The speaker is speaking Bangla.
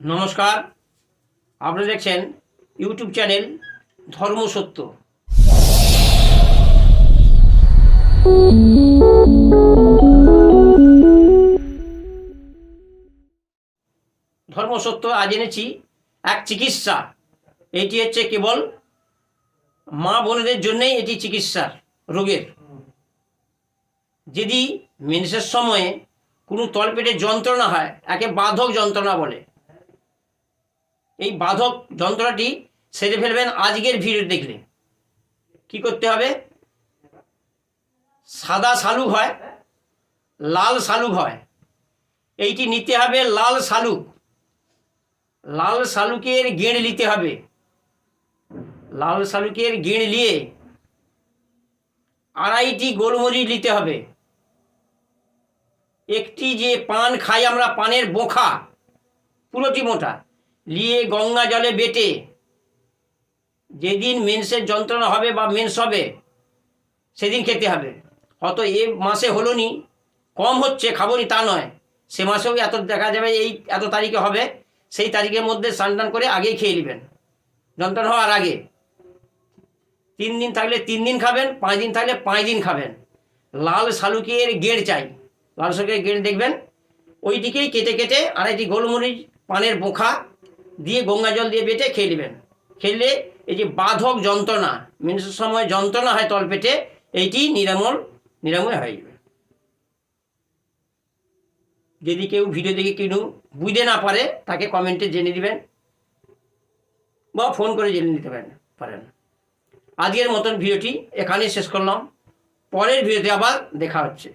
নমস্কার। আপনারা দেখছেন ইউটিউব চ্যানেল ধর্মসত্য ধর্মসত্য আজ এনেছি এক চিকিৎসা। এটি হচ্ছে কেবল মা বোনেদের জন্যই এটি চিকিৎসার রোগের। যদি মেন্সের সময়ে কোনো তলপেটে যন্ত্রণা হয়, একে বাধক যন্ত্রণা বলে। এই বাধক যন্ত্রণাটি সেরে ফেলবেন আজকের ভিডিও দেখলে। কি করতে হবে? সাদা শালুক হয়, লাল শালুক হয়। এইটি নিতে হবে লাল শালুক। লাল শালুকের গেঁড় নিতে হবে। লাল শালুকের গেঁড় নিয়ে আড়াইটি গোলমরিচ নিতে হবে। একটি যে পান খাই আমরা, পানের বোখা, পুরোটি মোটা। নিয়ে গঙ্গা জলে বেটে। যেদিন মেন্সের যন্ত্রণা হবে বা মেন্স হবে, সেদিন খেতে হবে। অত এ মাসে হলো নি কম হচ্ছে খাব নি তা নয়। সে মাসেও এত দেখা যাবে, এই এত তারিখে হবে, সেই তারিখের মধ্যে স্নান করে আগেই খেয়ে নেবেন। যন্ত্রণা হওয়ার আগে। তিন দিন থাকলে তিন দিন খাবেন, পাঁচ দিন থাকলে পাঁচ দিন খাবেন। লাল শালুকের গেড় চাই। লাল শালুকের গেড় দেখবেন, ওইটিকেই কেটে কেটে আড়াইটি গোলমরিচ, পানের বোখা দিয়ে গঙ্গা জল দিয়ে বেটে খেয়ে নেবেন। খেলে এই যে বাধক যন্ত্রণা মেন্সের সময় যন্ত্রণা হয় তলপেটে এইটি নিরামল নিরাময় হয়ে যাবে। যদি কেউ ভিডিও দেখে কিনু, বুঝতে না পারে, তাকে কমেন্টে জেনে দিবেন বা ফোন করে জেনে নিতে পারেন পারেন। আজকের মতন ভিডিওটি এখানেই শেষ করলাম। পরের ভিডিওতে আবার দেখা হচ্ছে।